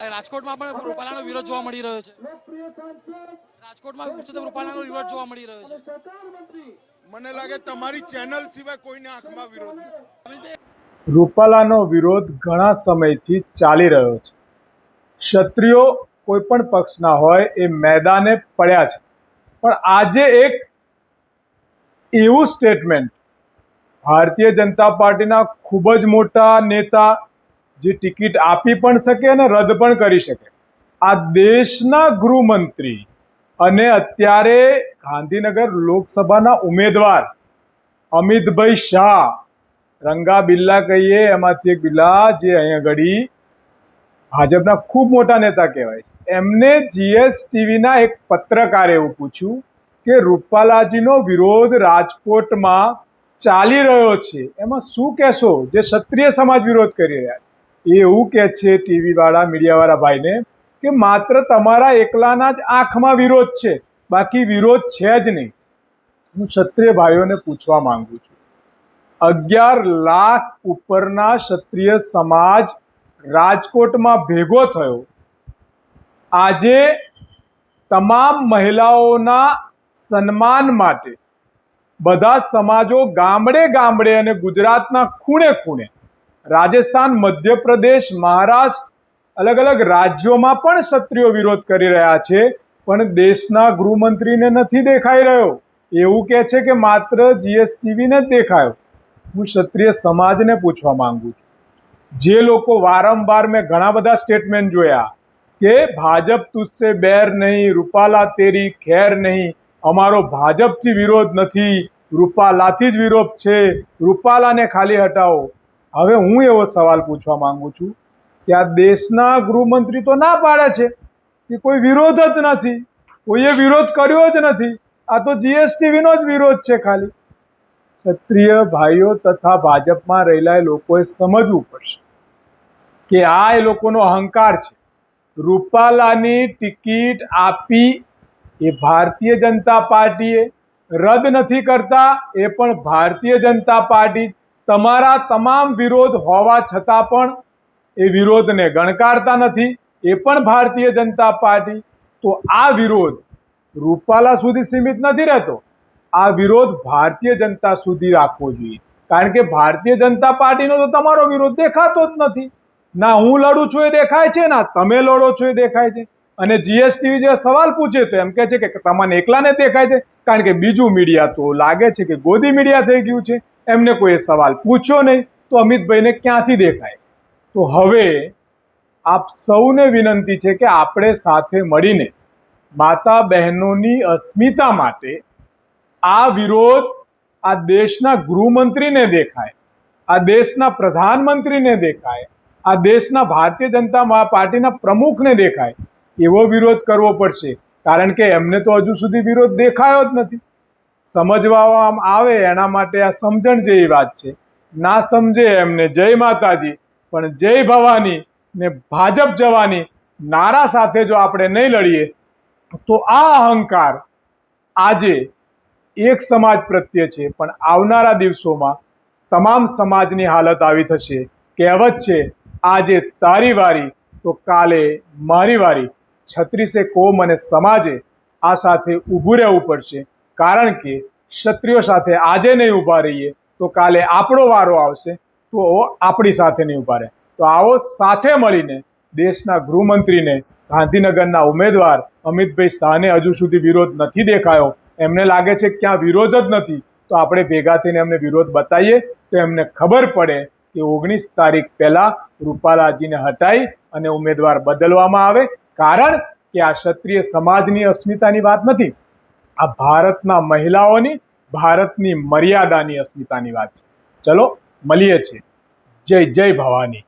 રાજકોટમાં પણ રૂપાલાનો વિરોધ જોવા મળી રહ્યો છે. રાજકોટમાં પુરુષોત્તમ રૂપાલાનો વિરોધ જોવા મળી રહ્યો છે. મને લાગે તમારી ચેનલ સિવાય કોઈને આંખમાં વિરોધ રૂપાલાનો વિરોધ ઘણા સમયથી ચાલી રહ્યો છે. ક્ષત્રિયો કોઈ પણ પક્ષના હોય એ મેદાને પડ્યા છે. પણ આજે એક એવું સ્ટેટમેન્ટ ભારતીય જનતા પાર્ટીના ખૂબ જ મોટા નેતા જે ટિકિટ આપી પણ શકે અને રદ પણ કરી શકે. આ દેશના ગૃહમંત્રી અને અત્યારે ગાંધીનગર લોકસભાના ઉમેદવાર અમિતભાઈ શાહ, રંગા બિલ્લા કહીએ, એમાંથી એક બિલ્લા જે અહીંયા ઘડી ભાજપના ખૂબ મોટા નેતા કહેવાય છે. એમને જીએસટીવીના એક પત્રકારે એવું પૂછ્યું કે રૂપાલાજીનો વિરોધ રાજકોટમાં ચાલી રહ્યો છે. એમાં શું કહેશો? જે ક્ષત્રિય સમાજ વિરોધ કરી રહ્યા છે. એ એવું કહે છે ટીવીવાળા, મીડિયાવાળા ભાઈને કે માત્ર તમારા એકલાના જ આંખમાં વિરોધ છે, બાકી વિરોધ છે જ નહીં. હું ક્ષત્રિય ભાઈઓને પૂછવા માંગુ છું. અગિયાર લાખ ઉપરના ક્ષત્રિય સમાજ રાજકોટમાં ભેગો થયો. આજે તમામ મહિલાઓના સન્માન માટે બધા સમાજો ગામડે ગામડે અને ગુજરાતના ખૂણે ખૂણે રાજસ્થાન, મધ્યપ્રદેશ, મહારાષ્ટ્ર અલગ અલગ રાજ્યોમાં પણ ક્ષત્રિયો વિરોધ કરી રહ્યા છે, પણ દેશના ગૃહમંત્રીને નથી દેખાઈ રહ્યો. એવું કહે છે કે માત્ર જીએસટીવીને જ દેખાયો. હું ક્ષત્રિય સમાજને પૂછવા માંગુ છું. જે લોકો વારંવાર મેં ઘણા બધા સ્ટેટમેન્ટ જોયા કે ભાજપ તુજસે બેર નહીં, રૂપાલા તેરી ખેર નહીં, અમારો ભાજપથી વિરોધ નથી, રૂપાલાથી જ વિરોધ છે, રૂપાલાને ખાલી હટાવો. હવે હું એવો સવાલ પૂછવા માંગુ છું કે આ દેશના ગૃહમંત્રી તો ના પાડે છે કે કોઈ વિરોધ જ નથી, કોઈએ વિરોધ કર્યો જ નથી, આ તો જીએસટીવીનો જ વિરોધ છે ખાલી. ક્ષત્રિય ભાઈઓ તથા ભાજપમાં રહેલા એ લોકોએ સમજવું પડશે કે આ એ લોકોનો અહંકાર છે. રૂપાલાની ટિકિટ આપી એ ભારતીય જનતા પાર્ટીએ રદ નથી કરતા, એ પણ ભારતીય જનતા પાર્ટી તમારા તમામ વિરોધ હોવા છતાં પણ એ વિરોધને ગણકારતા નથી. એ પણ ભારતીય જનતા પાર્ટી. તો આ વિરોધ રૂપાલા સુધી સીમિત નથી રહેતો. આ વિરોધ ભારતીય જનતા સુધી રાખવો જોઈએ. કારણ કે ભારતીય જનતા પાર્ટીનો તો તમારો વિરોધ દેખાતો જ નથી. ના હું લડું છું એ દેખાય છે, ના તમે લડો છો એ દેખાય છે. અને જીએસટી જે સવાલ પૂછે તો એમ કે છે કે તમને એકલાને દેખાય છે. કારણ કે બીજું મીડિયા તો લાગે છે કે ગોદી મીડિયા થઈ ગયું છે. એમને કોઈ સવાલ પૂછ્યો નહીં તો અમિતભાઈને ક્યાંથી દેખાય? તો હવે આપ સૌને વિનંતી છે કે આપણે સાથે મળીને માતા બહેનોની અસ્મિતા માટે આ વિરોધ આ દેશના ગૃહમંત્રીને દેખાય, આ દેશના પ્રધાનમંત્રીને દેખાય, આ દેશના ભારતીય જનતા પાર્ટીના પ્રમુખને દેખાય એવો વિરોધ કરવો પડશે. કારણ કે એમને તો હજુ સુધી વિરોધ દેખાયો જ નથી. સમજવામાં આવે એના માટે આ સમજણ જેવી વાત છે. ના સમજે એમને જય માતાજી, પણ જય ભવાની ને ભાજપ જવાની નારા સાથે જો આપણે નહીં લડીએ, તો આ અહંકાર આજે એક સમાજ પ્રત્યે છે, પણ આવનારા દિવસોમાં તમામ સમાજની હાલત આવી થશે. કહેવત છે, આજે તારી વારી, તો કાલે મારી વારી. છત્રીસે કોમ અને સમાજે આ સાથે ઊભું રહેવું પડશે. કારણ કે ક્ષત્રિયો સાથે આજે નહીં ઊભા રહીએ, તો કાલે આપણો વારો આવશે, તો આપણી સાથે નહીં ઊભા રહે. તો આવો સાથે મળીને દેશના ગૃહમંત્રીને, ગાંધીનગરના ઉમેદવાર અમિતભાઈ શાહને હજુ સુધી વિરોધ નથી દેખાયો. એમને લાગે છે કે ક્યાં વિરોધ જ નથી. તો આપણે ભેગા થઈને એમને વિરોધ બતાવીએ, તો એમને ખબર પડે કે ઓગણીસ તારીખ પહેલા રૂપાલાજીને હટાઈ અને ઉમેદવાર બદલવામાં આવે. કારણ કે આ ક્ષત્રિય સમાજની અસ્મિતાની વાત નથી. આ ભારતના મહિલાઓની ભારતની મર્યાદાની અસ્મિતાની વાત છે. ચલો મળીએ છીએ. જય જય ભવાની.